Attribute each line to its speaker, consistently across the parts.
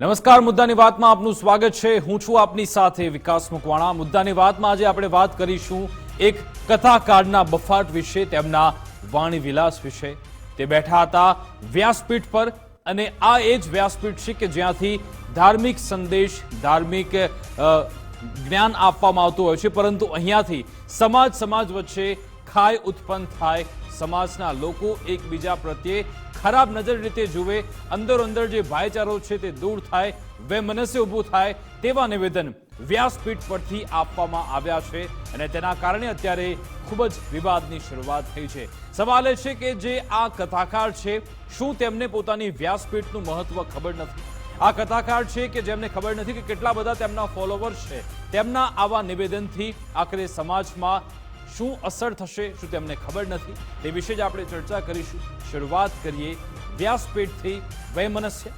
Speaker 1: નમસ્કાર, મુદ્દાની વાતમાં આપનું સ્વાગત છે. હું છું આપની સાથે વિકાસ મકવાણા. મુદ્દાની વાતમાં આજે આપણે વાત કરીશું એક કથાકારના બફાટ વિશે, તેમના વાણી વિલાસ વિશે. તે બેઠા હતા વ્યાસપીઠ પર અને આ એ જ વ્યાસપીઠ છે કે જ્યાંથી ધાર્મિક સંદેશ, ધાર્મિક જ્ઞાન આપવામાં આવતું હોય છે. પરંતુ અહીંયાથી સમાજ સમાજ વચ્ચે ખાય ઉત્પન્ન થાય. સમાજના લોકો એકબીજા પ્રત્યે ખરાબ નજર રીતે જુએ અંદરો અંદર જે ભાઈચારો છે તે દૂર થાય વેમનસ્ય ઊભું થાય તેવા નિવેદન વ્યાસપીઠ પરથી આપવામાં આવ્યા છે અને તેના કારણે અત્યારે ખૂબ જ વિવાદની શરૂઆત થઈ છે. સવાલ એ છે કે જે આ કથાકાર છે, શું તેમને પોતાની વ્યાસપીઠનું મહત્વ ખબર નથી? આ કથાકાર છે કે જેમને ખબર નથી કે કેટલા બધા તેમના ફોલોવર્સ છે? તેમના આવા નિવેદનથી આખરે સમાજમાં શું અસર થશે શું તેમને ખબર નથી તે વિશે જ આપણે ચર્ચા કરીશું. શરૂઆત કરીએ વ્યાસપીઠથી વૈમનસ્ય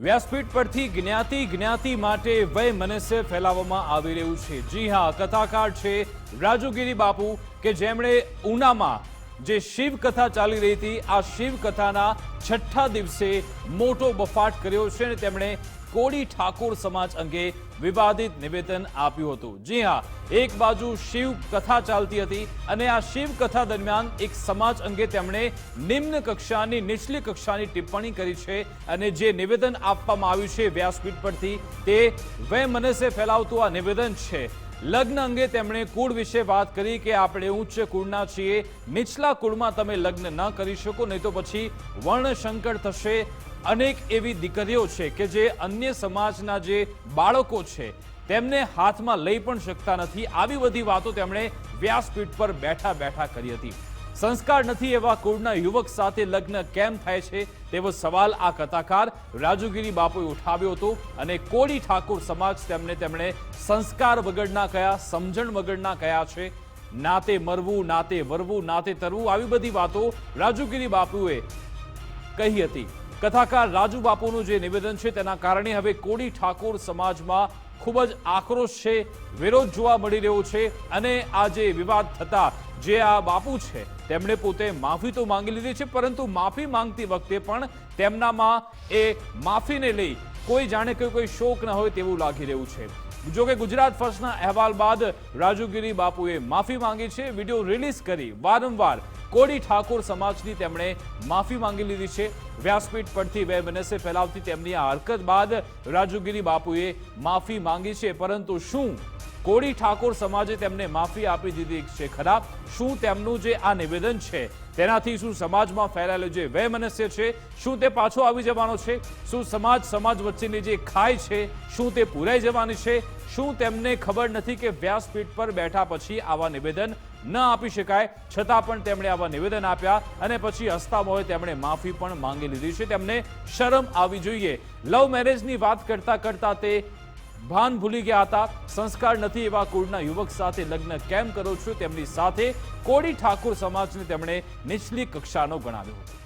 Speaker 1: વ્યાસપીઠ પરથી જ્ઞાતિ જ્ઞાતિ માટે વય મનસ્ય ફેલાવવામાં આવી રહ્યું છે. જી હા, કથાકાર છે રાજુગીરી બાપુ કે જેમણે ઉનામાં જે શિવ કથા ચાલી રહી હતી, આ શિવ કથાના છઠ્ઠા દિવસે મોટો બફાટ કર્યો છે અને તેમણે કોળી ઠાકોર સમાજ અંગે વિવાદિત નિવેદન આપ્યું હતું. જી હા, એક બાજુ શિવ કથા ચાલતી હતી અને આ શિવ કથા દરમિયાન એક સમાજ અંગે તેમણે નિમ્ન કક્ષાની, નીચલી કક્ષાની ટિપ્પણી કરી છે અને જે નિવેદન આપવામાં આવ્યું છે વ્યાસપીઠ પરથી, તે વયમનસ્ય ફેલાવતું આ નિવેદન છે. લગ્ન અંગે તેમણે કુળ વિશે વાત કરી કે આપણે ઉચ્ચ કુળના છીએ. નીચલા કુળમાં તમે લગ્ન ન કરી શકો, નહીં તો પછી વર્ણશંકર થશે. અનેક એવી દીકરીઓ છે કે જે અન્ય સમાજના જે બાળકો છે, તેમને હાથમાં લઈ પણ શકતા નથી. આવી બધી વાતો તેમણે વ્યાસપીઠ પર બેઠા બેઠા કરી હતી. સંસ્કાર નથી એવા કુળના યુવક સાથે લગ્ન કેમ થાય છે તેવો સવાલ આ કથાકાર રાજુગીરી બાપુએ ઉઠાવ્યો હતો અને કોળી ઠાકોર સમાજ તેમને તેમણે સંસ્કાર વગરના કયા, સમજણ વગરના કયા છે? નાતે મરવું, નાતે વરવું, નાતે તરવું આવી બધી વાતો રાજુગીરી બાપુએ કહી હતી. કથાકાર રાજુ બાપુનું જે નિવેદન છે તેના કારણે હવે કોળી ઠાકોર સમાજમાં ખૂબ જ આક્રોશ છે, વિરોધ જોવા મળી રહ્યો છે અને આ જે વિવાદ થતા જે આ બાપુ છે, તેમણે પોતે માફી તો માંગી લીધી છે, પરંતુ માફી માંગતી વખતે પણ તેમનામાં એ માફીને લઈ કોઈ જાણે કે કોઈ શોક ન હોય તેવું લાગી રહ્યું છે. જો કે ગુજરાત ફર્સ્ટના અહેવાલ બાદ રાજુગીરી બાપુએ માફી માંગી છે. વીડિયો રિલીઝ કરી વારંવાર કોડી ઠાકોર સમાજની તેમણે માફી માંગી લીધી છે. વ્યાસપીઠ પરથી બે મનસે ફેલાવતી તેમની આ હરકત બાદ રાજુગીરી બાપુએ માફી માંગી છે. પરંતુ શું કોડી ઠાકોર સમાજે તેમને માફી આપી દીધી છે ખરા? શું તેમનું જે આ નિવેદન છે તેનાથી શું સમાજમાં ફેલાયેલો જે વયમનસ્ય છે, શું તે પાછો આવી જવાનો છે? શું સમાજ સમાજ વચ્ચેની જે ખાય છે, શું તે પૂરાઈ જવાની છે? શું તેમને ખબર નથી કે વ્યાસપીઠ પર બેઠા પછી આવા નિવેદન ન આપી શકાય? છતાં પણ તેમણે આવા નિવેદન આપ્યા અને પછી હસતા મોએ તેમણે માફી પણ માંગી લીધી છે. તેમને શરમ આવી જોઈએ. લવ મેરેજની વાત કરતા કરતા તે ભાન ભૂલી ગયા હતા. સંસ્કાર નથી એવા કુળના યુવક સાથે લગ્ન કેમ કરો છો? તેમની સાથે કોડી ઠાકોર સમાજને તેમણે નીચલી કક્ષાનો ગણાવ્યો હતો.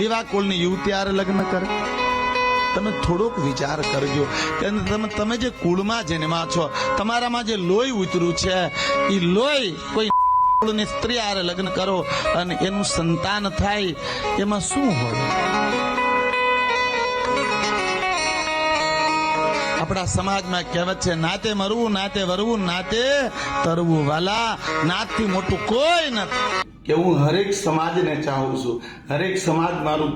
Speaker 2: એવા કુળની યુવતી લગ્ન કરે. તમે થોડોક વિચાર કરજો કે તમે તમે જે કુળમાં જન્મા છો, તમારામાં જે લોહી ઉતર્યું છે, એ લોહી કોઈ કુળની સ્ત્રી આરે લગ્ન કરો અને એનું સંતાન થાય, એમાં શું હોય? આપણા સમાજમાં કહેવત છે, નાતે મરવું, નાતે વરવું, નાતે તરવું વાલા. નાતથી મોટું કોઈ નથી.
Speaker 3: કે હું હરેક સમાજને ચાહું છું. હરેક સમાજ મારું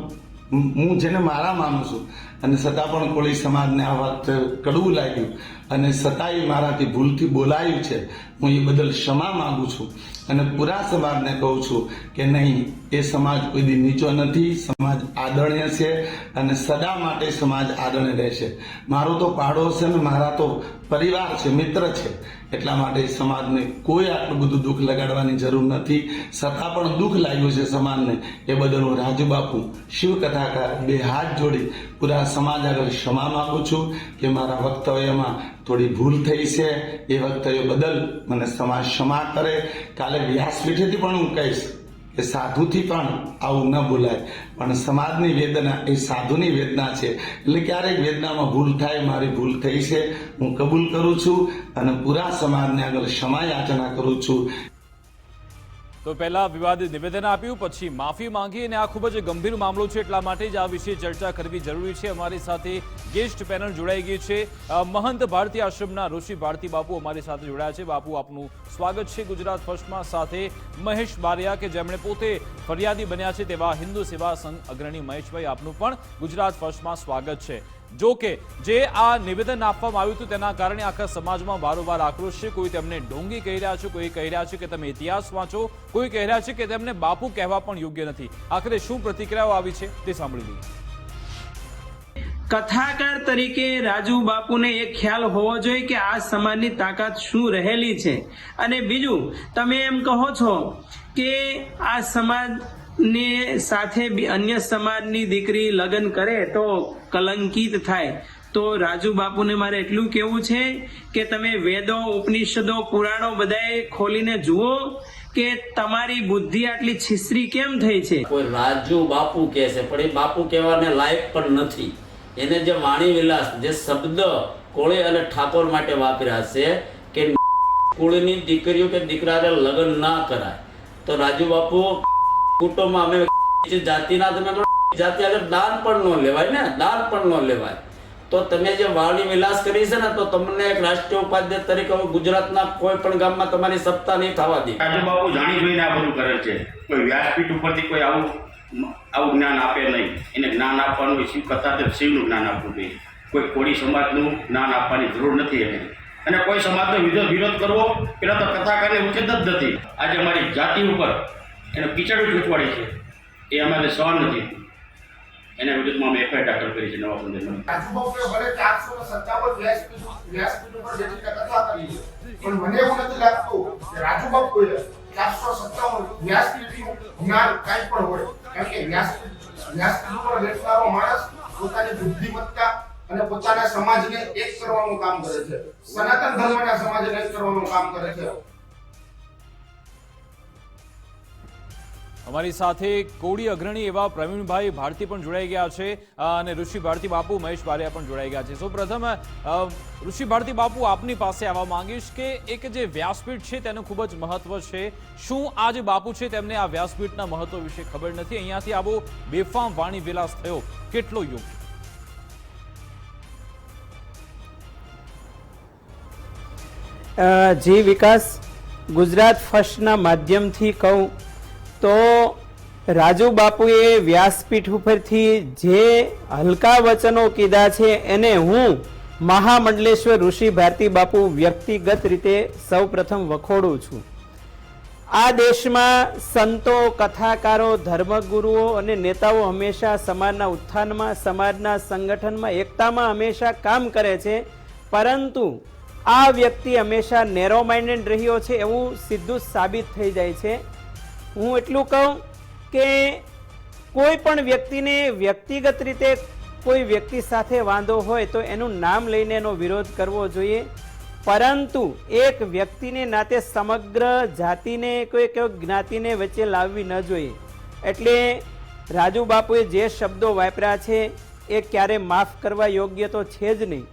Speaker 3: હું જેને મારા માનું છું.
Speaker 2: અને છતાં પણ કોળી સમાજને આ વાત કડવું લાગ્યું. અને છતાંય મારાથી ભૂલથી બોલાયું છે. હું એ બદલ ક્ષમા માંગુ છું અને પૂરા સમાજને કહું છું કે નહીં, એ સમાજ કોઈ નીચો નથી, સમાજ આદરણીય છે અને સદા માટે સમાજ આદરણીય રહેશે. મારો તો પાડો છે ને મારા તો પરિવાર છે, મિત્ર છે. એટલા માટે સમાજને કોઈ આટલું બધું દુઃખ લગાડવાની જરૂર નથી. છતાં પણ દુઃખ લાગ્યું છે સમાજને. એ બદલ હું રાજુ બાપુ શિવ કથાકાર બે હાથ જોડી પૂરા સમાજ આગળ ક્ષમા માંગુ છું કે મારા વક્તવ્યમાં થોડી ભૂલ થઈ છે. એ વક્તવ્ય બદલ મને સમાજ ક્ષમા કરે. કાલે વ્યાસપીઠેથી પણ હું કહીશ કે સાધુથી પણ આવું ન બોલાય. પણ સમાજની વેદના એ સાધુની વેદના છે. એટલે ક્યારેક વેદનામાં ભૂલ થાય, મારી ભૂલ થઈ છે, હું કબૂલ કરું છું અને પૂરા સમાજને આગળ ક્ષમા યાચના કરું છું.
Speaker 1: તો પહેલા વિવાદિત નિવેદન આપ્યું, પછી માફી માંગી અને આ ખૂબ જ ગંભીર મામલો છે એટલા માટે જ આ વિશે ચર્ચા કરવી જરૂરી છે. અમારી સાથે ગેસ્ટ પેનલ જોડાઈ ગઈ છે. મહંત ભારતી આશ્રમના ઋષિ ભારતી બાપુ અમારી સાથે જોડાયા છે. બાપુ, આપનું સ્વાગત છે ગુજરાત ફર્સ્ટમાં. સાથે મહેશ બારિયા કે જેમણે પોતે ફરિયાદી બન્યા છે તેવા હિન્દુ સેવા સંઘ અગ્રણી મહેશભાઈ આપનું પણ ગુજરાત ફર્સ્ટમાં સ્વાગત છે. જો કે જે આ નિવેદન આપવામાં આવ્યું હતું તેના કારણે આખા સમાજમાં વારંવાર આક્રોશ છે. કોઈ તેમને ડોંગી કહી રહ્યા છે, કોઈ કહી રહ્યા છે કે તમે ઇતિહાસ વાંચો, કોઈ કહી રહ્યા છે કે તેમને બાપુ કહેવા પણ યોગ્ય નથી. આખરે શું પ્રતિક્રિયાઓ આવી છે તે સાંભળી લઈએ.
Speaker 3: કથાકાર તરીકે રાજુ બાપુને એક ખ્યાલ હોવો જોઈએ કે આ સમાજની તાકાત શું રહેલી છે. અને બીજું, તમે એમ કહો છો કે આ સમાજને સાથે અન્ય સમાજની દીકરી લગ્ન કરે તો કલંકિત થાય. તો રાજુ બાપુને મારે એટલું કેવું છે કે તમે વેદો, ઉપનિષદો, પુરાણો બધાએ ખોલીને જુઓ કે તમારી બુદ્ધિ આટલી છીસરી કેમ થઈ છે?
Speaker 4: કોઈ રાજુ બાપુ કહે છે, પણ એ બાપુ કહેવાને લાયક પણ નથી. એને જે વાણી વિલાસ, જે શબ્દ કોળે અને ઠાકોર માટે વાપર્યા છે કે કુળની દીકરીઓ કે દીકરાને લગ્ન ના કરાય. તો રાજુ બાપુ કુટુંબમાં અમે જાતિના તમે જાતિ આગળ દાન પણ ન લેવાય ને, દાન પણ ન લેવાય. તો તમે જે વાણી વિલાસ કરી છે ને, તો તમને એક રાષ્ટ્રીય ઉપાધ્યક્ષ તરીકે હવે ગુજરાતના કોઈ પણ ગામમાં તમારી સત્તા નહીં થવા દે.
Speaker 5: બાપુ જાણી જોઈને આ બધું કરે છે. કોઈ વ્યાસપીઠ ઉપરથી કોઈ આવું આવું જ્ઞાન આપે નહીં. એને જ્ઞાન આપવાનું શિવ કરતા તો શિવનું જ્ઞાન આપવું જોઈએ. કોઈ કોળી સમાજનું જ્ઞાન આપવાની જરૂર નથી એને. અને કોઈ સમાજનો વિરોધ વિરોધ કરવો, પેલા તો કથાકારને ઉચિત જ નથી. આજે અમારી જાતિ ઉપર એને પીચડ ઉઠવાડી છે. એ અમારે સો નથી. એના વિરુદ્ધમાં અમે એફઆઈઆર દાખલ કરી છે નવા પંદરમાં.
Speaker 6: રાજુબાપુએ ભલે ચારસો સત્તાવન વ્યાસપીઠ ઉપર જેટલી કથા કરી પણ મને એવું નથી લાગતું કે રાજુબાપુએ ચારસો સત્તાવન વ્યાસપીઠનું જ્ઞાન કાંઈ પણ હોય. કારણ કે વ્યાસપીઠ વ્યાસપીઠ ઉપર બેસનારો માણસ પોતાની બુદ્ધિમત્તા અને પોતાના સમાજને એક કરવાનું કામ કરે છે. સનાતન ધર્મના સમાજને એક કરવાનું કામ કરે છે.
Speaker 1: અમારી સાથે કોળી અગ્રણી એવા પ્રવીણભાઈ ભારતી પણ જોડાઈ ગયા છે અને ઋષિ ભારતી બાપુ મહેશ બારિયા પણ જોડાઈ ગયા છે. સૌ પ્રથમ ઋષિ ભારતી બાપુ આપની પાસે આવવા માંગીશ કે એક જે વ્યાસપીઠ છે તેનું ખૂબ જ મહત્વ છે. શું આ જે બાપુ છે તેમને આ વ્યાસપીઠના મહત્વ વિશે ખબર નથી? અહીંયાથી આવો બેફામ વાણી વિલાસ થયો. કેટલો યોગ્ય?
Speaker 3: જી વિકાસ, ગુજરાત ફર્સ્ટના માધ્યમથી કહું તો રાજુ બાપુએ વ્યાસપીઠ ઉપરથી જે હલકા વચનો કીધા છે, એને હું મહામંડલેશ્વર ઋષિ ભારતી બાપુ વ્યક્તિગત રીતે સૌપ્રથમ વખોડું છું. આ દેશમાં સંતો, કથાકારો, ધર્મગુરુઓ અને નેતાઓ હંમેશા સમાજના ઉત્થાનમાં, સમાજના સંગઠનમાં, એકતામાં હંમેશા કામ કરે છે, પરંતુ આ વ્યક્તિ હંમેશા નેરો માઇન્ડેડ રહ્યો છે એવું સીધું સાબિત થઈ જાય છે. હું એટલું કહું કે કોઈ પણ વ્યક્તિને વ્યક્તિગત રીતે કોઈ વ્યક્તિ સાથે વાંધો હોય તો એનું નામ લઈને એનો વિરોધ કરવો જોઈએ. પરંતુ એક વ્યક્તિને નાતે સમગ્ર જાતિને કોઈ કોઈ જ્ઞાતિને વચ્ચે લાવવી ન જોઈએ. એટલે રાજુ બાપુએ જે શબ્દો વાપર્યા છે એ ક્યારે માફ કરવા યોગ્ય તો છે જ નહીં.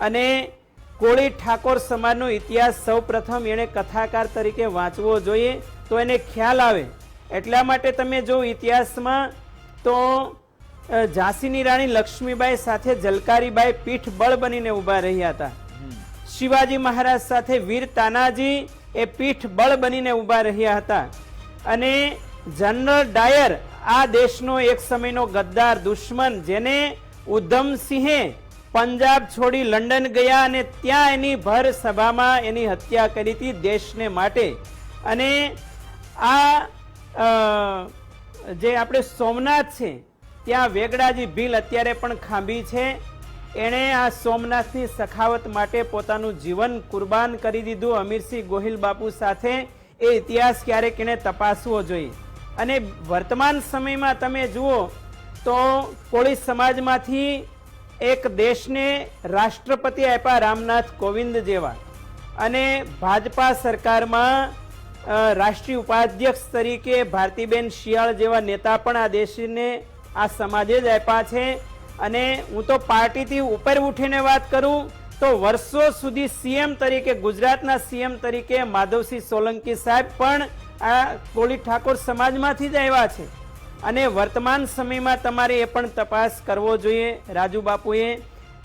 Speaker 3: અને કોળી ઠાકોર સમાજનો ઇતિહાસ સૌ પ્રથમ એણે કથાકાર તરીકે વાંચવો જોઈએ. તો એને ખ્યાલ આવે. એટલા માટે તમે જો ઇતિહાસમાં તો ઝાંસીની રાણી લક્ષ્મીબાઈ સાથે જલકારીબાઈ પીઠ બળ બનીને ઊભા રહ્યા હતા. શિવાજી મહારાજ સાથે વીર તાનાજી એ પીઠ બળ બનીને ઊભા રહ્યા હતા. અને જનરલ ડાયર આ દેશનો એક સમયનો ગદ્દાર દુશ્મન જેને ઉધમસિંહે પંજાબ છોડી લંડન ગયા અને ત્યાં એની ભર સભામાં એની હત્યા કરી હતી દેશને માટે. અને આ જે આપણે સોમનાથ છે, ત્યાં વેગડાજી ભીલ અત્યારે પણ ખાંભી છે. એણે આ સોમનાથની સખાવત માટે પોતાનું જીવન કુરબાન કરી દીધું અમીરસિંહ ગોહિલ બાપુ સાથે. એ ઇતિહાસ ક્યારેક એણે તપાસવો જોઈએ. અને વર્તમાન સમયમાં તમે જુઓ તો કોળી સમાજમાંથી એક દેશને રાષ્ટ્રપતિ આપ્યા રામનાથ કોવિંદ જેવા. અને ભાજપા સરકારમાં રાષ્ટ્રીય ઉપાધ્યક્ષ તરીકે ભારતીબેન શિયાળ જેવા નેતા પણ આ દેશને આ સમાજે જ આપ્યા છે. અને હું તો પાર્ટીથી ઉપર ઉઠીને વાત કરું તો વર્ષો સુધી સીએમ તરીકે, ગુજરાતના સીએમ તરીકે માધવસિંહ સોલંકી સાહેબ પણ આ કોળી ઠાકોર સમાજમાંથી જ આવ્યા છે. અને વર્તમાન સમયમાં તમારે એ પણ તપાસ કરવો જોઈએ રાજુ બાપુએ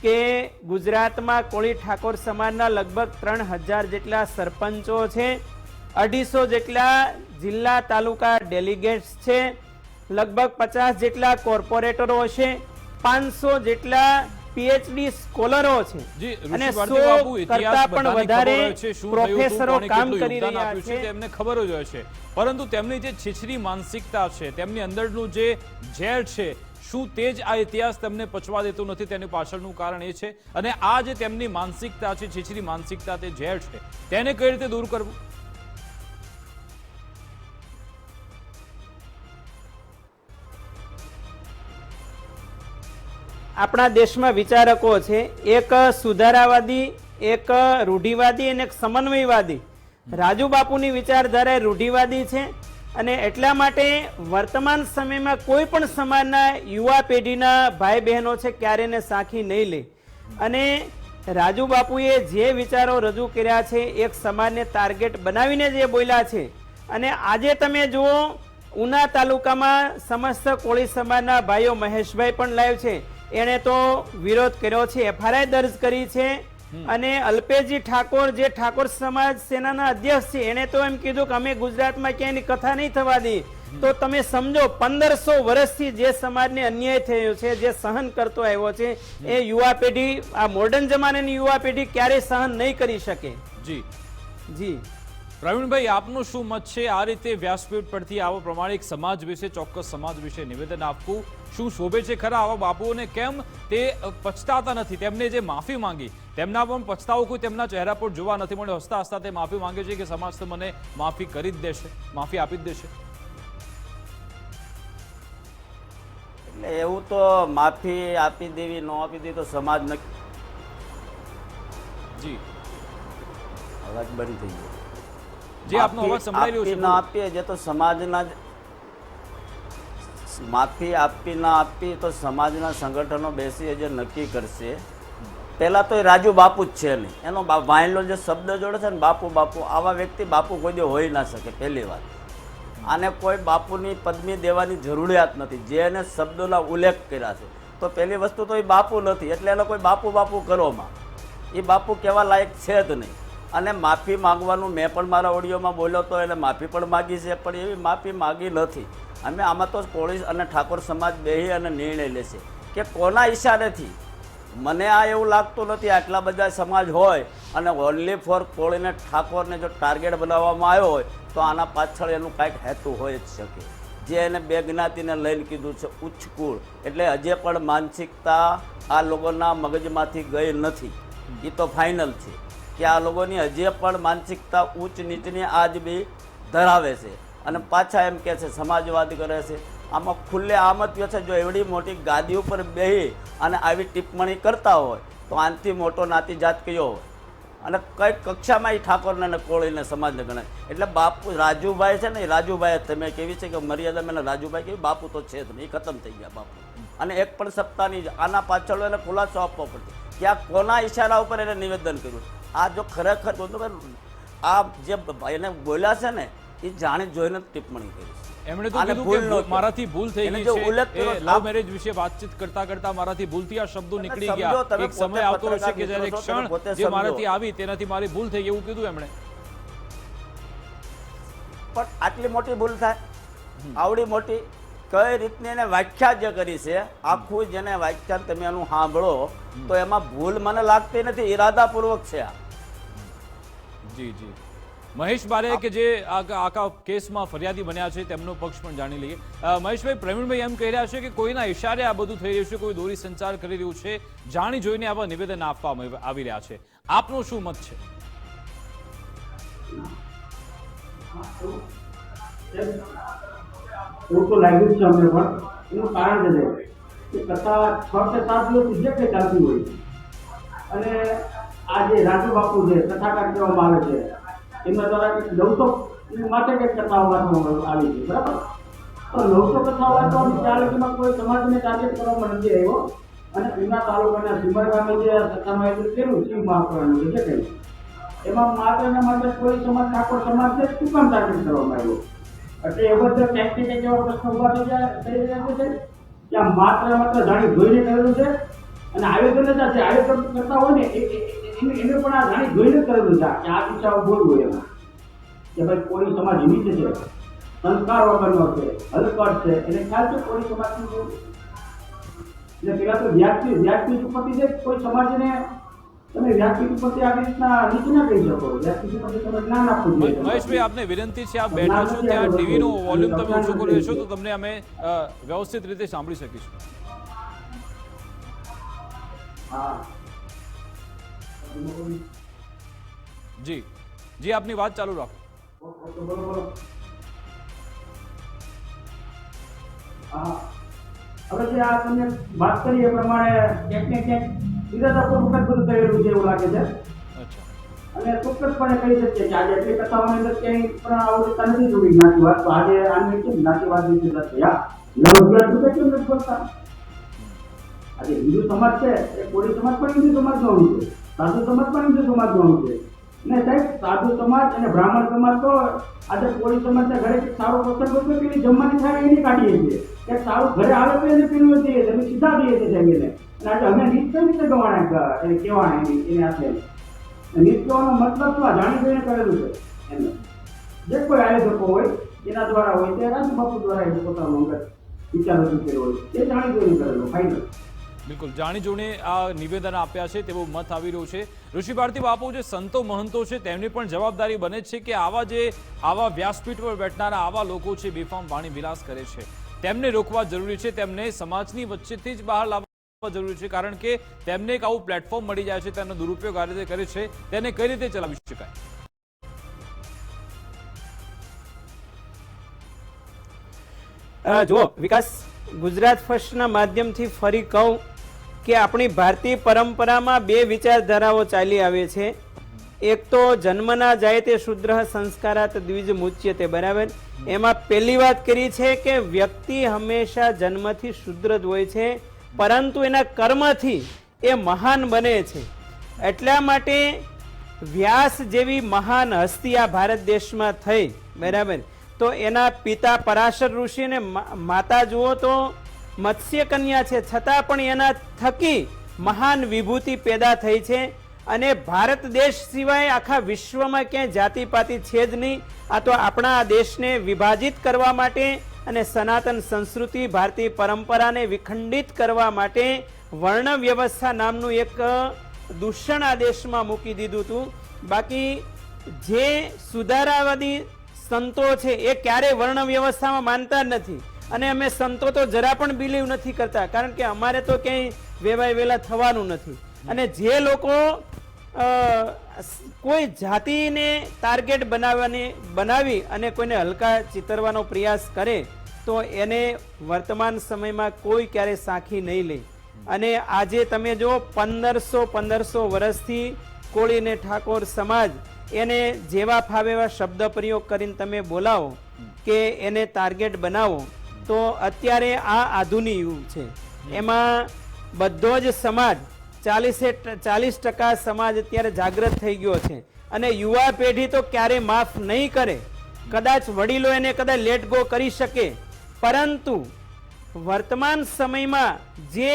Speaker 3: કે ગુજરાતમાં કોળી ઠાકોર સમાજના લગભગ ત્રણ હજાર જેટલા સરપંચો છે. અઢીસો જેટલા જિલ્લા તાલુકા ડેલિગેટ્સ છે લગભગ પચાસ જેટલા કોર્પોરેટરો છે પાંચસો જેટલા પીએચડી સ્કોલરો છે. અને સો કરતા પણ વધારે પ્રોફેસરો કામ કરી રહ્યા
Speaker 1: છે
Speaker 3: છે.
Speaker 1: તેમને ખબર જ હોય છે. પરંતુ તેમની જે છીછરી માનસિકતા છે તેમની અંદરનું જે ઝેર છે શું તે જ આ ઇતિહાસ તેમને પચવા દેતો નથી તેની પાછળનું કારણ એ છે. અને આ જે તેમની માનસિકતા છે છીછરી માનસિકતા તે ઝેર છે. તેને કઈ રીતે દૂર કરવું?
Speaker 3: આપણા દેશમાં વિચારકો છે, એક સુધારાવાદી, એક રૂઢિવાદી અને એક સમન્વયવાદી. રાજુ બાપુની વિચારધારા રૂઢિવાદી છે અને એટલા માટે વર્તમાન સમયમાં કોઈ પણ સમાજના યુવા પેઢીના ભાઈ બહેનો છે ક્યારે એને સાખી નહીં લે. અને રાજુ બાપુએ જે વિચારો રજૂ કર્યા છે, એક સમાજને ટાર્ગેટ બનાવીને જે બોલ્યા છે. અને આજે તમે જુઓ, ઉના તાલુકામાં સમસ્ત કોળી સમાજના ભાઈઓ મહેશભાઈ પણ લાઈવ છે. એણે તો વિરોધ કર્યો છે. એફઆરઆઈ દર્જ કરી છે. અને અલ્પેજી ઠાકોર જે ઠાકોર સમાજ સેનાના અધ્યક્ષ છે એણે તો એમ કીધું કે અમે ગુજરાતમાં ક્યાંયની કથા નહીં થવા દી. તો તમે સમજો પંદરસો વર્ષથી જે સમાજને અન્યાય થયો છે જે સહન કરતો આવ્યો છે એ યુવા પેઢી આ મોડર્ન જમાનાની યુવા પેઢી ક્યારેય સહન નહીં કરી શકે.
Speaker 1: જી.
Speaker 3: જી.
Speaker 1: પ્રવીણભાઈ આપનું શું મત છે? આ રીતે વ્યાસપીઠ પરથી આવો પ્રમાણિક સમાજ વિશે ચોક્કસ સમાજ વિશે નિવેદન આપવું શું શોભે છે ખરા? આવા બાપુઓને કેમ તે પછતાતા નથી? તેમને જે માફી માંગી તેમના પણ પછતાવો કોઈ તેમના ચહેરા પર જોવા નથી મળ્યો. હસતા હસતા તે માફી માંગે છે કે સમાજ તો મને માફી કરી જ દેશે માફી આપી જ દેશે.
Speaker 7: એટલે એવું તો માફી આપી દેવી ન આપી દેવી તો સમાજ નક્કી
Speaker 1: જી.
Speaker 7: અવાજ બંધ થઈ ગયો.
Speaker 1: જે આપનો અવાજ સંભળાઈ રહ્યો છે
Speaker 7: ના આપીએ જે તો સમાજના માફી આપી ના આપી તો સમાજના સંગઠનો બેસી જે નક્કી કરશે પહેલાં તો એ રાજુ બાપુ જ છે નહીં. એનો વાયલો જે શબ્દ જોડે છે ને બાપુ બાપુ આવા વ્યક્તિ બાપુ કોઈ દે હોઈ ના શકે પહેલી વાત. આને કોઈ બાપુની પદવી દેવાની જરૂરિયાત નથી. જે એને શબ્દોના ઉલ્લેખ કર્યા છે તો પહેલી વસ્તુ તો એ બાપુ નથી. એટલે એનો કોઈ બાપુ બાપુ કરોમાં એ બાપુ કહેવા લાયક છે જ નહીં. અને માફી માંગવાનું મેં પણ મારા ઓડિયોમાં બોલ્યો તો એને માફી પણ માગી છે, પણ એવી માફી માગી નથી. અમે આમાં તો પોલીસ અને ઠાકોર સમાજ બેહી અને નિર્ણય લેશે કે કોના ઈશારેથી? મને આ એવું લાગતું નથી આટલા બધા સમાજ હોય અને ઓનલી ફોર કોળીને ઠાકોરને જો ટાર્ગેટ બનાવવામાં આવ્યો હોય તો આના પાછળ એનું કાંઈક હેતુ હોય જ શકે. જે એને બે જ્ઞાતિને લઈને કીધું છે ઉચ્ચ કુળ એટલે હજે પણ માનસિકતા આ લોકોના મગજમાંથી ગઈ નથી. એ તો ફાઇનલ છે. કે આ લોકોની હજી પણ માનસિકતા ઉચ્ચ નીચની આજ બી ધરાવે છે. અને પાછા એમ કહે છે, સમાજવાદ કરે છે. આમાં ખુલ્લે આમ જ છે, જો એવડી મોટી ગાદી ઉપર બેહી અને આવી ટિપ્પણી કરતા હોય, તો આનથી મોટો નાતી જાત કયો હોય? અને કઈ કક્ષામાં એ ઠાકોરને અને કોળીને સમાજને ગણાય? એટલે બાપુ રાજુભાઈ છે ને રાજુભાઈ તમે કેવી છે કે મર્યાદા મેં રાજુભાઈ કેવી, બાપુ તો છે જ નહીં ખતમ થઈ ગયા બાપુ. અને એક પણ સપ્તાહની આના પાછળ એને ખુલાસો આપવો પડશે. કે આ કોના ઈશારા ઉપર એને નિવેદન કર્યું? આ જો ખરેખર બોલતો આ જે એને બોલ્યા છે ને એ જાણે જોઈને ટિપ્પણી કરી. છે
Speaker 1: એમણે તો કીધું કે મારાથી ભૂલ થઈ ગઈ છે. લવ મેરેજ વિશે વાતચીત કરતા કરતા મારાથી ભૂલથી આ શબ્દો નીકળી ગયા. એક સમય આવતો હશે કે જ્યારે ક્ષણ જે મારાથી આવી તેનાથી મારી ભૂલ થઈ એવું કીધું એમણે?
Speaker 7: પણ આટલી મોટી ભૂલ થાય. આવડી મોટી કઈ રીતની એને વ્યાખ્યા જે કરી છે? આખું જેને વ્યાખ્યાન તમે એનું સાંભળો, તો એમાં ભૂલ મને લાગતી નથી, ઈરાદાપૂર્વક છે
Speaker 1: જી જી. મહેશ બારે કે જે આખા કેસમાં ફરિયાદી બન્યા છે, તેમનો પક્ષ પણ જાણી લઈએ. મહેશભાઈ, પ્રવીણભાઈ એમ કહી રહ્યા છે કે કોઈના ઇશારે આ બધું થઈ રહ્યું છે, કોઈ દોરી સંચાર કરી રહ્યું છે, જાણી જોઈને આવા નિવેદન આપવામાં આવી રહ્યા છે. આપનો શું મત છે?
Speaker 8: એવું તો લાગ્યું જ છે અમને પણ. એનું કારણ છે. કે કથા છ કે સાત દિવસ જે ચાલતી હોય અને આ જે રાજુ બાપુ છે, કથાકાર કહેવામાં આવે છે, એમના દ્વારા નવસો માટે કંઈક કથાઓ વાંચવામાં આવી છે, બરાબર? તો નવસો કથાઓ વાંચવાની ચાલે એમાં કોઈ સમાજને ટાર્ગેટ કરવામાં નથી આવ્યો? અને એમના તાલુકાના સિમર ગામે જે કથામાં એટલું કર્યું શિવ મહાપુરાણનું છે જે કંઈ એમાં માત્ર ને માત્ર કોઈ સમાજ, ઠાકોર સમાજને જ શું કામ ટાર્ગેટ કરવામાં આવ્યો? એટલે એ બધા ક્યાંક ને ક્યાંક એવા પ્રશ્નો ઊભા છે કે આ માત્ર માત્ર જાણી કરેલું છે. અને આયોજન જ આયોજન હોય ને એને પણ આ જાણી જોઈને કરેલું છે. કે આ દિશાઓ બોલવું એમાં. કે ભાઈ કોઈ સમાજ નીચે છે. સંસ્કાર વગરનો છે હલકટ છે. એને ખ્યાલ છે કોઈ એટલે પેલા તો વ્યાસપીઠ વ્યાસપીઠ ઉપરથી જે કોઈ સમાજને તમે વ્યાસપીઠ ઉપરથી આવી રીતના નીચે કહી શકો. વ્યાસપીઠ તમે જ્ઞાન આપવું જોઈએ
Speaker 1: મહેશભાઈ આપને વિનંતી છે આપ બેઠા છો ત્યાં ટીવીનો વોલ્યુમ તમે ઓછો કરી દેશો તો તમને અમે વ્યવસ્થિત રીતે સાંભળી શકીશું.
Speaker 8: હા.
Speaker 1: જી. જી આપની વાત ચાલુ રાખો.
Speaker 8: હા. હવે જે આ તમે વાત કરી એ પ્રમાણે ક્યાંક ને ક્યાંક ઇરાદાપૂર્વક જ બધું થયેલું છે એવું લાગે છે. અને ચોક્કસપણે કહી શકીએ કે આજે એટલી કથાઓની અંદર ક્યાંય પણ આવું રીતના નથી જોડી જ્ઞાતિવાદ તો આજે આને કેમ? નાખી વાત અંદર થયા લવજ્ઞાત રૂપે કેમ નથી બોલતા આજે હિન્દુ સમાજ છે એ કોળી સમાજ પણ હિન્દુ સમાજનો અંગ છે. સાધુ સમાજ પણ હિન્દુ સમાજનો અંગ છે. ને સાહેબ સાધુ સમાજ અને બ્રાહ્મણ સમાજ તો આજે કોળી સમાજના ઘરે સારો પ્રસંગ હતો પેલી જમવાની થાય એની કાઢીએ છીએ. કે સારું ઘરે આવે તો એને દઈએ છીએ. અમે સીધા દઈએ છીએ સાહેબ એને.
Speaker 1: બિલકુલ જાણી જોઈને આ નિવેદન આપ્યા છે, તેવો મત આવી રહ્યો છે. ઋષિ ભારતી બાપુ જે સંતો મહંતો છે, તેમની પણ જવાબદારી બને છે કે આવા જે આવા વ્યાસપીઠ પર બેઠનારા આવા લોકો છે, બેફામ વાણી વિલાસ કરે છે. તેમને રોકવા જરૂરી છે, તેમને સમાજની વચ્ચેથી જ બહાર લાવવા જરૂરી છે, કારણ કે તેમને એક આવું પ્લેટફોર્મ મળી જાય છે, તેનો દુરુપયોગ આ રીતે કરે છે, તેને કઈ રીતે ચલાવી શકાય?
Speaker 3: જુઓ, વિકાસ, ગુજરાત ફર્સ્ટના માધ્યમથી ફરી કહું કે આપણી ભારતીય પરંપરામાં બે વિચારધારાઓ ચાલી આવે છે. એક તો જન્મના જાય તે શુદ્ર સંસ્કારાત દ્વિજ મુચ્યતે બરાબર? એમાં પહેલી વાત કરી છે કે વ્યક્તિ હંમેશા જન્મથી શુદ્ર જ હોય છે. પરંતુ એના કર્મથી એ મહાન બને છે. એટલા માટે વ્યાસ જેવી મહાન હસ્તી આ ભારત દેશમાં થઈ, બરાબર? તો એના પિતા પરાશર ઋષિને માતા જુઓ તો મત્સ્ય કન્યા છે. છતાં પણ એના થકી મહાન વિભૂતિ પેદા થઈ છે અને ભારત દેશ સિવાય આખા વિશ્વમાં ક્યાંય જાતિપાતિ છે જ નહીં. આ તો આપણા દેશને વિભાજિત કરવા માટે અને સનાતન સંસ્કૃતિ ભારતીય પરંપરાને વિખંડિત કરવા માટે વર્ણ વ્યવસ્થા નામનું એક દૂષણ આ દેશમાં મૂકી દીધું હતું. બાકી જે સુધારાવાદી સંતો છે એ ક્યારેય વર્ણ વ્યવસ્થામાં માનતા જ નથી. અને અમે સંતો તો જરા પણ બિલીવ નથી કરતા. કારણ કે અમારે તો ક્યાંય વેવાય વેલા થવાનું નથી. અને જે લોકો કોઈ જાતિને ટાર્ગેટ બનાવવાની, બનાવી અને કોઈને હલકા ચિતરવાનો પ્રયાસ કરે, તો એને વર્તમાન સમયમાં કોઈ ક્યારે સાખી નહીં લે. અને આજે તમે જો પંદરસો પંદરસો વર્ષથી કોળી ને ઠાકોર સમાજ એને જેવા ફાવે એવા શબ્દ પ્રયોગ કરીને તમે બોલાવો કે એને ટાર્ગેટ બનાવો, તો અત્યારે આ આધુનિક યુગ છે. એમાં બધો જ સમાજ ચાલીસે ચાલીસ ટકા સમાજ અત્યારે જાગૃત થઈ ગયો છે. અને યુવા પેઢી તો ક્યારે માફ નહીં કરે. કદાચ વડીલો એને કદાચ લેટ ગો કરી શકે. પરંતુ વર્તમાન સમયમાં જે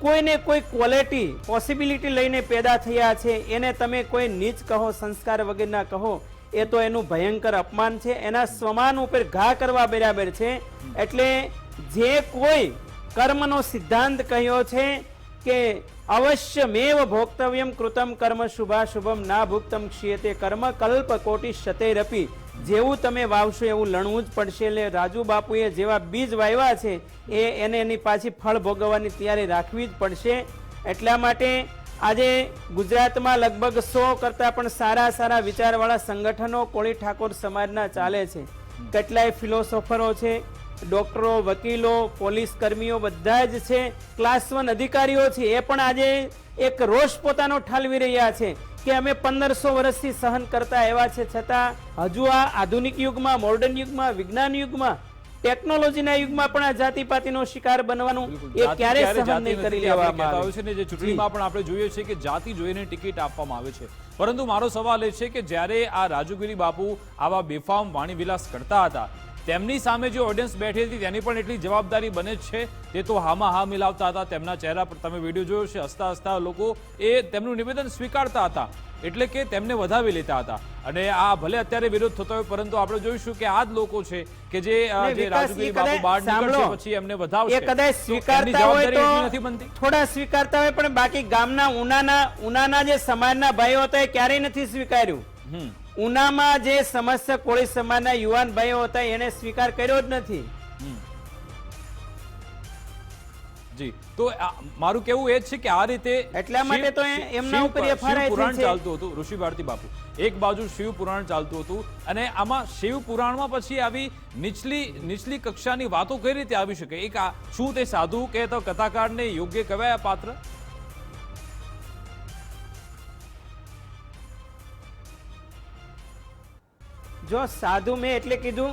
Speaker 3: કોઈને કોઈ ક્વોલિટી પોસિબિલિટી લઈને પેદા થયા છે એને તમે કોઈ નીચ કહો સંસ્કાર વગેરેના કહો એ તો એનું ભયંકર અપમાન છે. એના સ્વમાન ઉપર ઘા કરવા બરાબર છે. એટલે જે કોઈ કર્મનો સિદ્ધાંત કહ્યો છે કે અવશ્યમેવ ભોક્તવ્યમ કૃતમ કર્મ શુભાશુભમ ના ભુક્તમ ક્ષીયતે કર્મ કલ્પ કોટી શતેરપી જેવું તમે વાવશો એવું લણવું જ પડશે એટલે રાજુ બાપુએ જેવા બીજ વાવ્યા છે, એ એને એની પાછી ફળ ભોગવવાની તૈયારી રાખવી જ પડશે. એટલા માટે આજે ગુજરાતમાં લગભગ સો કરતાં પણ સારા સારા વિચારવાળા સંગઠનો કોળી ઠાકોર સમાજના ચાલે છે. કેટલાય ફિલોસોફરો છે ડોક્ટરો વકીલો પોલીસ કર્મીઓ બધા જ છે. ક્લાસ વન અધિકારીઓ છે એ પણ આજે એક રોષ પોતાનો ઠાલવી રહ્યા છે કે અમે પંદરસો વર્ષથી સહન કરતા એવા છે. છતાં હજુ આ આધુનિક યુગમાં મોડર્ન યુગમાં વિજ્ઞાન યુગમાં ટેકનોલોજીના યુગમાં પણ આ જાતિપાતિનો શિકાર બનવાનું એ ક્યારે સહન નહીં કરી લેવામાં આવે.
Speaker 1: છે ને જે ચૂંટણીમાં પણ આપણે જોઈએ છીએ કે જાતિ જોઈને ટિકિટ આપવામાં આવે છે. પરંતુ મારો સવાલ એ છે કે જ્યારે આ રાજુગીરી બાપુ આવા બેફામ વાણી વિલાસ કરતા હતા તેમની સામે જે ઓડિયન્સ બેઠી હતી તેની પણ એટલી જવાબદારી બને જ છે. તે તો હામાં હા મિલાવતા હતા તેમના ચહેરા પર તમે વીડિયો જોયો છે હસતા હસતા લોકો એ તેમનું નિવેદન સ્વીકારતા હતા એટલે કે તેમને વધાવી લેતા હતા. અને આ ભલે અત્યારે વિરોધ થતો હોય પરંતુ આપણે જોઈશું કે આ જ લોકો છે કે જે રાજુગીરી બાપુ બહાર નીકળશે પછી એમને વધાવશે.
Speaker 3: એ કદાચ સ્વીકારતા હોય
Speaker 1: તો નથી બનતી?
Speaker 3: થોડા સ્વીકારતા હોય પણ બાકી ગામના ઉનાના ઉનાના જે સમાજના ભાઈઓ હતા એ ક્યારેય નથી સ્વીકાર્યું. ઉનામાં જે સમસ્ત કોળી સમાજના યુવાન ભાઈઓ હતા એને સ્વીકાર કર્યો જ નથી.
Speaker 1: જી તો મારું કેવું એ છે કે આ રીતે
Speaker 3: એટલા માટે તો એમના ઉપર
Speaker 1: શિવ પુરાણ ચાલતું હતું ઋષિ ભારતી બાપુ. એક બાજુ શિવ પુરાણ ચાલતું હતું અને આમાં શિવ પુરાણમાં પછી આવી નીચલી નીચલી કક્ષાની વાતો કઈ રીતે આવી શકે? એક શું તે સાધુ કે તો કથાકારને યોગ્ય કહેવાય પાત્ર?
Speaker 3: જો સાધુ મેં એટલે કીધું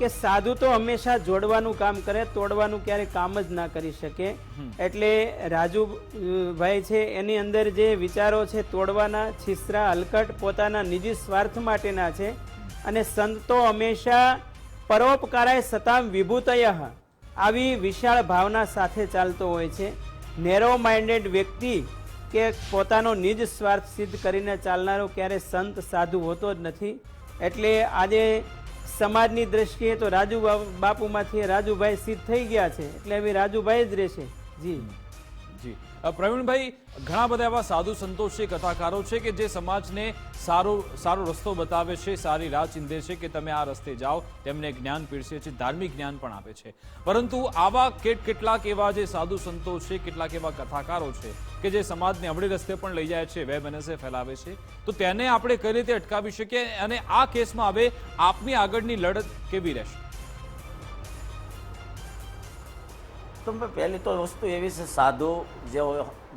Speaker 3: કે સાધુ તો હંમેશા જોડવાનું કામ કરે તોડવાનું ક્યારે કામ જ ના કરી શકે. એટલે રાજુભાઈ છે એની અંદર જે વિચારો છે તોડવાના છીસરા હલકટ પોતાના નિજી સ્વાર્થ માટેના છે. અને સંતો હંમેશા પરોપકારાય સતામ વિભૂતય. આવી વિશાળ ભાવના સાથે ચાલતો હોય છે. નેરો માઇન્ડેડ વ્યક્તિ કે પોતાનો નિજ સ્વાર્થ સિદ્ધ કરીને ચાલનારો ક્યારે સંત સાધુ હોતો જ નથી. એટલે આજે સમાજની દ્રષ્ટિએ તો રાજુ બાપુમાંથી રાજુભાઈ સિદ્ધ થઈ ગયા છે. એટલે હવે રાજુભાઈ જ રહેશે. જી.
Speaker 1: જી. પ્રવીણભાઈ, ઘણા બધા એવા સાધુ સંતોષ છે, કથાકારો છે કે જે સમાજને સારો સારો રસ્તો બતાવે છે, સારી રાહ ચીંધે છે કે તમે આ રસ્તે જાઓ, તેમને જ્ઞાન પીરસે છે, ધાર્મિક જ્ઞાન પણ આપે છે. પરંતુ આવા કેટ કેટલાક એવા જે સાધુ સંતો છે, કેટલાક એવા કથાકારો છે કે જે સમાજને અમળી રસ્તે પણ લઈ જાય છે, વેબ એનએસએ ફેલાવે છે, તો તેને આપણે કઈ રીતે અટકાવી શકીએ અને આ કેસમાં હવે આપની આગળની લડત કેવી રહેશે?
Speaker 7: તો ભાઈ પહેલી તો વસ્તુ એવી છે, સાધુ જે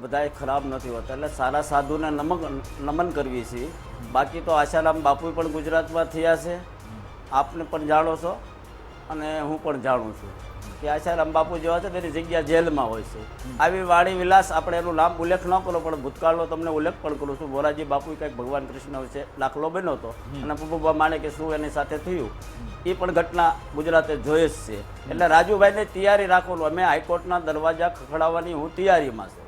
Speaker 7: બધાય ખરાબ નથી હોતા. એટલે સારા સાધુને નમન નમન કરવી છે. બાકી તો આશારામ બાપુ પણ ગુજરાતમાં થયા છે. આપને પણ જાણો છો અને હું પણ જાણું છું. કે આશારામ બાપુ જેવા છે, તેની જગ્યા જેલમાં હોય છે. આવી વાણી વિલાસ આપણે એનું નામ ઉલ્લેખ ન કરો, પણ ભૂતકાળનો તમને ઉલ્લેખ પણ કરું છું. મોરારજી બાપુ કંઈક ભગવાન કૃષ્ણ વિશે દાખલો બન્યો હતો અને પ્રભુભા માને કે શું એની સાથે થયું. એ પણ ઘટના ગુજરાતે જોઈ જ છે. એટલે રાજુભાઈને તૈયારી રાખવાનું અમે હાઈકોર્ટના દરવાજા ખખડાવવાની હું તૈયારીમાં છું.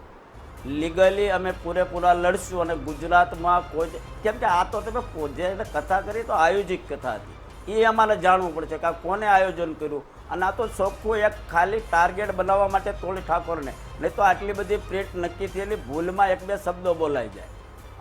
Speaker 7: લીગલી અમે પૂરેપૂરા લડશું અને ગુજરાતમાં કોઈ કેમ કે આ તો તમે જે કથા કરી તો આયોજિક કથા હતી. એ અમારે જાણવું પડશે કે કોને આયોજન કર્યું? અને આ તો ચોખ્ખું એક ખાલી ટાર્ગેટ બનાવવા માટે તોળી ઠાકોરને. નહીં તો આટલી બધી પ્રેટ નક્કી થયેલી, ભૂલમાં એક બે શબ્દો બોલાઈ જાય.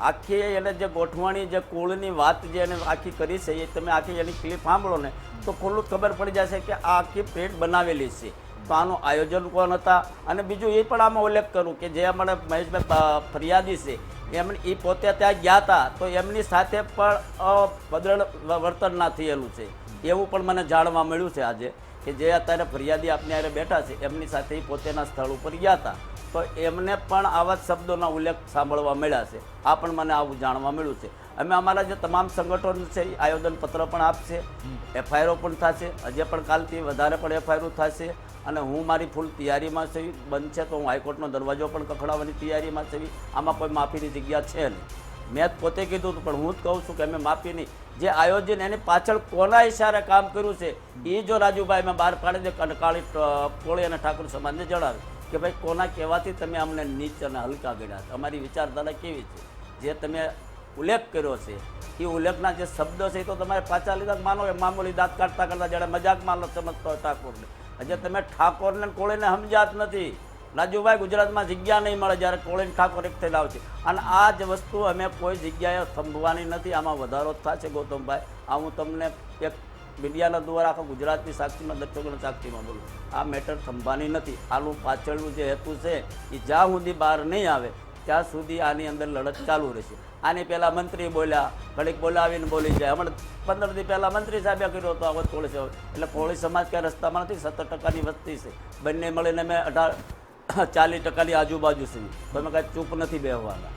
Speaker 7: આખી એને જે ગોઠવણી, જે કુળની વાત જે એને આખી કરી છે, એ તમે આખી એની ક્લિપ સાંભળો ને, તો ખુલ્લું ખબર પડી જશે કે આ આખી પ્રેટ બનાવેલી છે. તો આનું આયોજન કોણ હતા? અને બીજું એ પણ આમાં ઉલ્લેખ કરું કે જે અમારે મહેશભાઈ ફરિયાદી છે, એમને એ પોતે ત્યાં ગયા હતા તો એમની સાથે પણ અભદ્ર વર્તન ના થયેલું છે. એવું પણ મને જાણવા મળ્યું છે આજે. કે જે અત્યારે ફરિયાદી આપની આરે બેઠા છે, એમની સાથે પોતેના સ્થળ ઉપર ગયા હતા. તો એમને પણ આવા શબ્દોના ઉલ્લેખ સાંભળવા મળ્યા છે. આ પણ મને આવું જાણવા મળ્યું છે. અમે અમારા જે તમામ સંગઠનો છે એ આયોજન પત્ર પણ આપશે. એફઆઈઆરો પણ થશે. હજી પણ કાલથી વધારે પણ એફઆઈઆરો થશે. અને હું મારી ફૂલ તૈયારીમાં છે બનશે તો હું હાઈકોર્ટનો દરવાજો પણ કખડાવવાની તૈયારીમાં છું. આમાં કોઈ માફીની જગ્યા છે નહીં. મેં પોતે કીધું હતું, પણ હું જ કહું છું કે અમે માફી નહીં. જે આયોજન એની પાછળ કોના ઇશારે કામ કર્યું છે એ જો રાજુભાઈ મેં બહાર પાડી દે, અને કાળી અને ઠાકોર સમાજને જણાવે કે ભાઈ, કોના કહેવાથી તમે અમને નીચ અને હલકા ગણ્યા અમારી વિચારધારા કેવી છે? જે તમે ઉલ્લેખ કર્યો છે એ ઉલ્લેખના જે શબ્દો છે એ તો તમારે પાછા લીધા માનો કે મામૂલી દાંત કાઢતા કરતા જ્યારે મજાક માનો સમજતો ઠાકોરને. હજે તમે ઠાકોરને કોળીને સમજ્યા જ નથી. રાજુભાઈ ગુજરાતમાં જગ્યા નહીં મળે જ્યારે કોળીન ઠાકોર એક થયેલા આવશે. અને આ જ વસ્તુ અમે કોઈ જગ્યાએ થંભવાની નથી. આમાં વધારો થશે ગૌતમભાઈ. આ હું તમને એક મીડિયાના દ્વારા આખા ગુજરાતની સાક્ષીમાં, દર્શકોના સાક્ષીમાં બોલું. આ મેટર થંભવાની નથી. આનું પાછળનું જે હેતુ છે એ જ્યાં સુધી બહાર નહીં આવે, ત્યાં સુધી આની અંદર લડત ચાલુ રહેશે. આની પહેલાં મંત્રી બોલ્યા, ઘડીક બોલાવીને બોલી જાય. હમણાં પંદર દી પહેલાં મંત્રી સાહેબે કર્યો હતો, આ કોળી એટલે કોળી સમાજ ક્યાં રસ્તામાં નથી. સત્તર ટકાની વસ્તી છે. બંને મળીને મેં અઢાર ચાલીસ ટકાની આજુબાજુ સુધી. તમે કાંઈ ચૂપ નથી બેહવાના.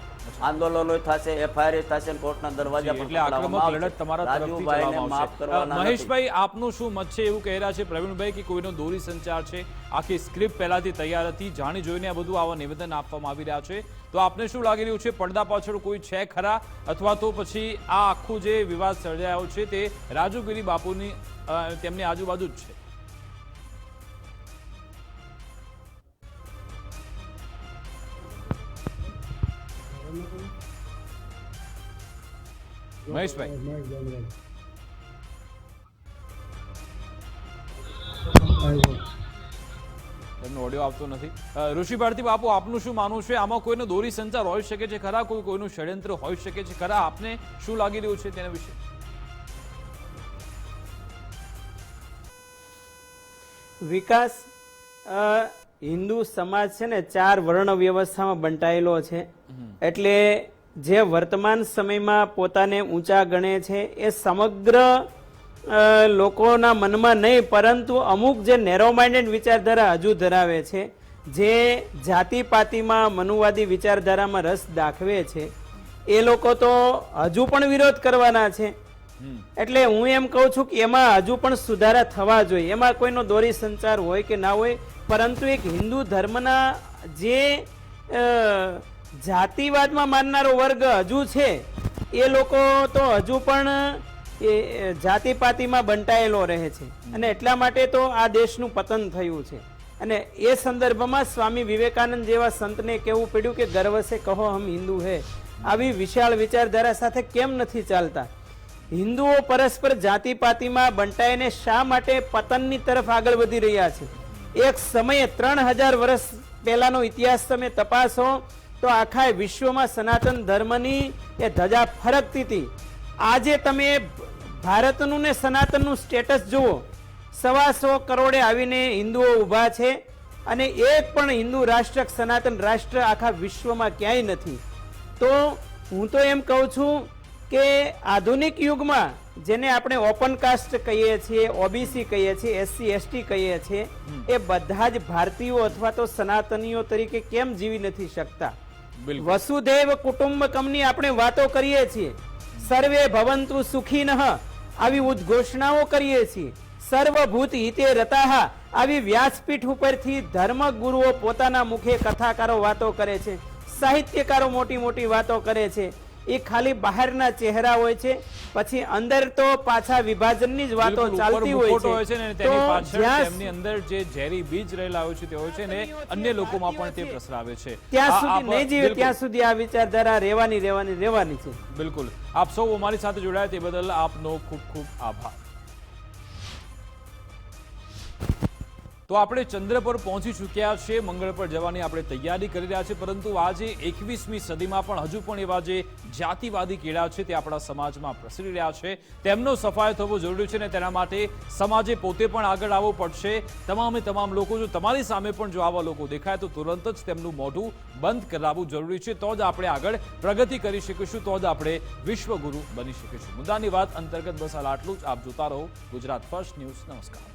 Speaker 7: આંદોલનો થશે એફઆઈઆર થશે કોર્ટના દરવાજા
Speaker 1: એટલે આક્રમક લડત તમારા તરફથી
Speaker 7: માફ કરવાના
Speaker 1: મહેશભાઈ આપનું શું મત છે? એવું કહી રહ્યા છે પ્રવીણભાઈ કે કોઈનો દોરી સંચાર છે? આખી સ્ક્રિપ્ટ પહેલાથી તૈયાર હતી. જાણી જોઈને આ બધું આવા નિવેદન આપવામાં આવી રહ્યા છે. તો આપને શું લાગી રહ્યું છે? પડદા પાછળ કોઈ છે ખરા? અથવા તો પછી આ આખું જે વિવાદ સર્જાયો છે તે રાજુગીરી બાપુની તેમની આજુબાજુ જ છે? મહેશભાઈ. એમનો ઓડિયો આવતો નથી. ઋષિ ભારતી બાપુ આપનું શું માનવું છે? આમાં કોઈનો દોરી સંચાર હોઈ શકે છે ખરા? કોઈ કોઈનું ષડયંત્ર હોઈ શકે છે ખરા? આપને શું લાગી રહ્યું છે તેના વિશે?
Speaker 3: વિકાસ અ, હિન્દુ સમાજ છે ને ચાર વર્ણ વ્યવસ્થામાં બંટાયેલો છે. એટલે જે વર્તમાન સમયમાં પોતાને ઊંચા ગણે છે એ સમગ્ર લોકોના મનમાં નહીં પરંતુ અમુક જે નેરો માઇન્ડેડ વિચારધારા હજુ ધરાવે છે જે જાતિ પાતિમાં મનુવાદી વિચારધારામાં રસ દાખવે છે એ લોકો તો હજુ પણ વિરોધ કરવાના છે. એટલે હું એમ કહું છું કે એમાં હજુ પણ સુધારા થવા જોઈએ. એમાં કોઈનો દોરી સંચાર હોય કે ના હોય પરંતુ એક હિન્દુ ધર્મના જે જાતિવાદમાં માનનારો વર્ગ હજુ છે. એ લોકો તો હજુ પણ એ જાતિપાતિમાં બંટાયેલો રહે છે. અને એટલા માટે તો આ દેશનું પતન થયું છે. અને એ સંદર્ભમાં સ્વામી વિવેકાનંદ જેવા સંતને કહેવું પડ્યું કે ગર્વ છે કહો હમ હિન્દુ હે. આવી વિશાળ વિચારધારા સાથે કેમ નથી ચાલતા? હિન્દુઓ પરસ્પર જાતિપાતિમાં બંટાઈને શા માટે પતનની તરફ આગળ વધી રહ્યા છે? એક સમયે ત્રણ હજાર વર્ષ પહેલાનો ઇતિહાસ તમે તપાસો તો આખા વિશ્વમાં સનાતન ધર્મની એ ધજા ફરકતી હતી. આજે તમે ભારતનું ને સનાતનનું સ્ટેટસ જુઓ. સવા સો કરોડે આવીને હિન્દુઓ ઊભા છે અને એક પણ હિન્દુ રાષ્ટ્ર સનાતન રાષ્ટ્ર આખા વિશ્વમાં ક્યાંય નથી. તો હું તો એમ કહું છું કે આધુનિક યુગમાં જેને આપણે ઓપન કાસ્ટ કહીએ છીએ ઓબીસી કહીએ છીએ એસસી એસટી કહીએ છીએ એ બધા જ ભારતીયો અથવા તો સનાતનીઓ તરીકે કેમ જીવી નથી શકતા? વસુધૈવ કુટુંબકમની આપણે વાતો કરીએ છીએ. સર્વે ભવંતુ સુખીનઃ. આવી ઉદ્ઘોષણાઓ કરીએ છીએ. સર્વભૂત હિતે રતાહ. આવી વ્યાસપીઠ ઉપરથી ધર્મગુરુઓ પોતાના મુખે કથાકારો વાતો કરે છે. સાહિત્યકારો મોટી મોટી વાતો કરે છે. એ ખાલી બહારના ચહેરા હોય છે. પછી અંદર તો પાછા વિભાજનની જ વાતો ચાલતી
Speaker 1: હોય છે. ને તેની પાછળ તેમની અંદર જે ઝેરી બીજ રહેલા હોય છે તે હોય છે ને અન્ય લોકોમાં પણ તે પ્રસરાવે છે.
Speaker 3: ત્યાં સુધી નહીં જીવે ત્યાં સુધી આ વિચારધારા રહેવાની રહેવાની રહેવાની છે.
Speaker 1: બિલકુલ. આપ સૌ અમારી સાથે જોડાયા તે બદલ આપનો ખૂબ ખૂબ આભાર. તો આપણે ચંદ્ર પર પહોંચી ચૂક્યા છે મંગળ પર જવાની આપણે તૈયારી કરી રહ્યા છે પરંતુ આજે એકવીસમી સદીમાં પણ હજુ પણ એવા જે જાતિવાદી કીડા છે તે આપણા સમાજમાં પ્રસરી રહ્યા છે. તેમનો સફાયો થવો જરૂરી છે અને તેના માટે સમાજે પોતે પણ આગળ આવવો પડશે. તમામે તમામ લોકો જો તમારી સામે પણ જો આવા લોકો દેખાય તો તુરંત જ તેમનું મોઢું બંધ કરાવવું જરૂરી છે. તો જ આપણે આગળ પ્રગતિ કરી શકીશું, તો જ આપણે વિશ્વગુરુ બની શકીશું. મુદ્દાની વાત અંતર્ગત બસ હાલ આટલું જ. આપ જોતા રહો ગુજરાત ફર્સ્ટ ન્યૂઝ. નમસ્કાર.